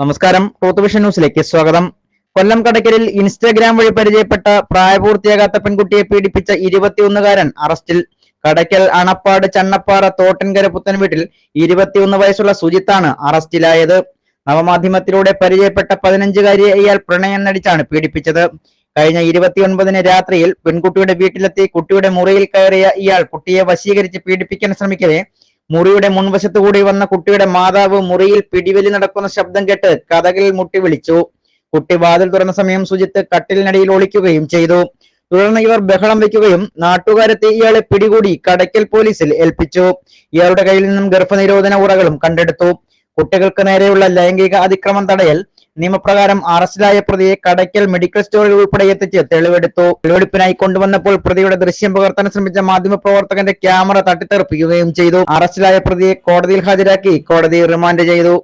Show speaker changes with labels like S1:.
S1: നമസ്കാരം. വിഷൻ ന്യൂസിലേക്ക് സ്വാഗതം. കൊല്ലം കടക്കലിൽ ഇൻസ്റ്റാഗ്രാം വഴി പരിചയപ്പെട്ട പ്രായപൂർത്തിയാകാത്ത പെൺകുട്ടിയെ പീഡിപ്പിച്ച ഇരുപത്തിയൊന്നുകാരൻ അറസ്റ്റിൽ. കടയ്ക്കൽ അണപ്പാട് ചണ്ണപ്പാറ തോട്ടൻകര പുത്തൻ വീട്ടിൽ ഇരുപത്തിയൊന്ന് വയസ്സുള്ള സുജിത്താണ് അറസ്റ്റിലായത്. നവമാധ്യമത്തിലൂടെ പരിചയപ്പെട്ട പതിനഞ്ചുകാരിയെ ഇയാൾ പ്രണയം നടിച്ചാണ് പീഡിപ്പിച്ചത്. കഴിഞ്ഞ ഇരുപത്തിയൊൻപതിന് രാത്രിയിൽ പെൺകുട്ടിയുടെ വീട്ടിലെത്തി കുട്ടിയുടെ മുറിയിൽ കയറിയ ഇയാൾ കുട്ടിയെ വശീകരിച്ച് പീഡിപ്പിക്കാൻ ശ്രമിക്കവേ മുറിയുടെ മുൻവശത്തു കൂടി വന്ന കുട്ടിയുടെ മാതാവ് മുറിയിൽ പിടിവലി നടക്കുന്ന ശബ്ദം കേട്ട് കഥകളിൽ മുട്ടി വിളിച്ചു. കുട്ടി വാതിൽ തുറന്ന സമയം സുജിത്ത് കട്ടിലിനടിയിൽ ഒളിക്കുകയും ചെയ്തു. തുടർന്ന് ഇവർ ബഹളം വെക്കുകയും നാട്ടുകാരെത്തി ഇയാളെ പിടികൂടി കടയ്ക്കൽ പോലീസിൽ ഏൽപ്പിച്ചു. ഇയാളുടെ കയ്യിൽ നിന്നും ഗർഭനിരോധന ഉറകളും കണ്ടെടുത്തു. കുട്ടികൾക്ക് നേരെയുള്ള ലൈംഗിക അതിക്രമം തടയൽ നിയമപ്രകാരം അറസ്റ്റിലായ പ്രതിയെ കടയ്ക്കൽ മെഡിക്കൽ സ്റ്റോറിൽ ഉൾപ്പെടെ എത്തിച്ച് തെളിവെടുത്തു. തെളിവെടുപ്പിനായി കൊണ്ടുവന്നപ്പോൾ പ്രതിയുടെ ദൃശ്യം പകർത്താൻ ശ്രമിച്ച മാധ്യമപ്രവർത്തകന്റെ ക്യാമറ തട്ടിത്തെറിപ്പിക്കുകയും ചെയ്തു. അറസ്റ്റിലായ പ്രതിയെ കോടതിയിൽ ഹാജരാക്കി കോടതി റിമാൻഡ് ചെയ്തു.